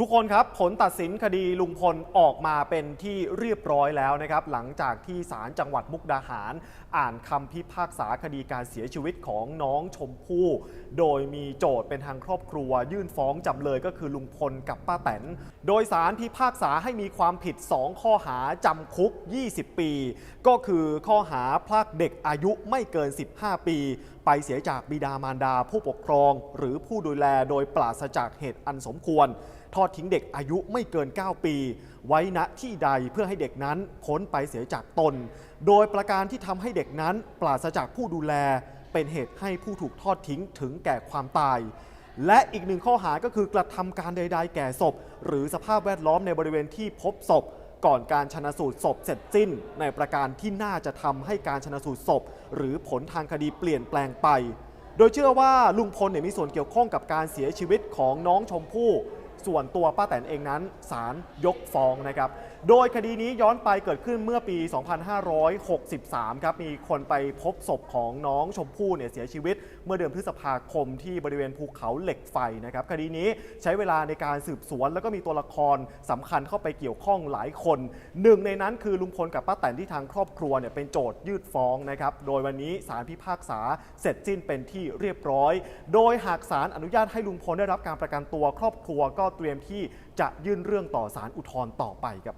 ทุกคนครับผลตัดสินคดีลุงพลออกมาเป็นที่เรียบร้อยแล้วนะครับ หลังจากที่ศาลจังหวัดมุกดาหาร อ่านคำพิพากษาคดีการเสียชีวิตของน้องชมพู่โดยมีโจทย์เป็นทางครอบครัว ยื่นฟ้องจำเลยก็คือลุงพลกับป้าแตน โดยสารพิพากษาให้มีความผิด 2 ข้อหาจำคุก 20 ปี ก็คือข้อหาพรากเด็กอายุไม่เกิน 15 ปี ไปเสียจากบิดามารดาผู้ปกครอง หรือผู้ดูแลโดยปราศจากเหตุอันสมควรทอดทิ้งเด็กอายุไม่เกิน 9 ปี ไว้ณที่ใดเพื่อให้เด็กนั้นพ้นไปเสียจากตน โดยประการที่ทำให้เด็กนั้นปราศจากผู้ดูแล เป็นเหตุให้ผู้ถูกทอดทิ้งถึงแก่ความตาย และอีกหนึ่งข้อหาก็คือกระทำการใด ๆ แก่ศพ หรือสภาพแวดล้อมในบริเวณที่พบศพก่อนการชนะสูตรศพเสร็จสิ้น ในประการที่น่าจะทำให้การชนะสูตรศพ หรือผลทางคดีเปลี่ยนแปลงไป โดยเชื่อว่าลุงพลเนี่ยมีส่วนเกี่ยวข้องกับการเสียชีวิตของน้องชมพู่ ส่วนตัวป้าแตนเองนั้นศาลยกฟ้องนะครับ โดยคดีนี้ย้อนไปเกิดขึ้นเมื่อปี 2563 ครับ มีคนไปพบศพของน้องชมพู่เนี่ยเสียชีวิต เมื่อเดือนพฤษภาคมที่บริเวณภูเขาเหล็กไฟนะครับ คดีนี้ใช้เวลาในการสืบสวน แล้วก็มีตัวละครสำคัญเข้าไปเกี่ยวข้องหลายคน หนึ่งในนั้นคือลุงพลกับป้าแตนที่ทางครอบครัวเนี่ยเป็นโจทยื่นฟ้องนะครับ โดยวันนี้ศาลพิพากษาเสร็จสิ้นเป็นที่เรียบร้อย โดยหากศาลอนุญาตให้ลุงพลได้รับการประกันตัวครอบครัวก็เตรียมที่จะยื่นเรื่องต่อศาลอุทธรณ์ต่อไปครับ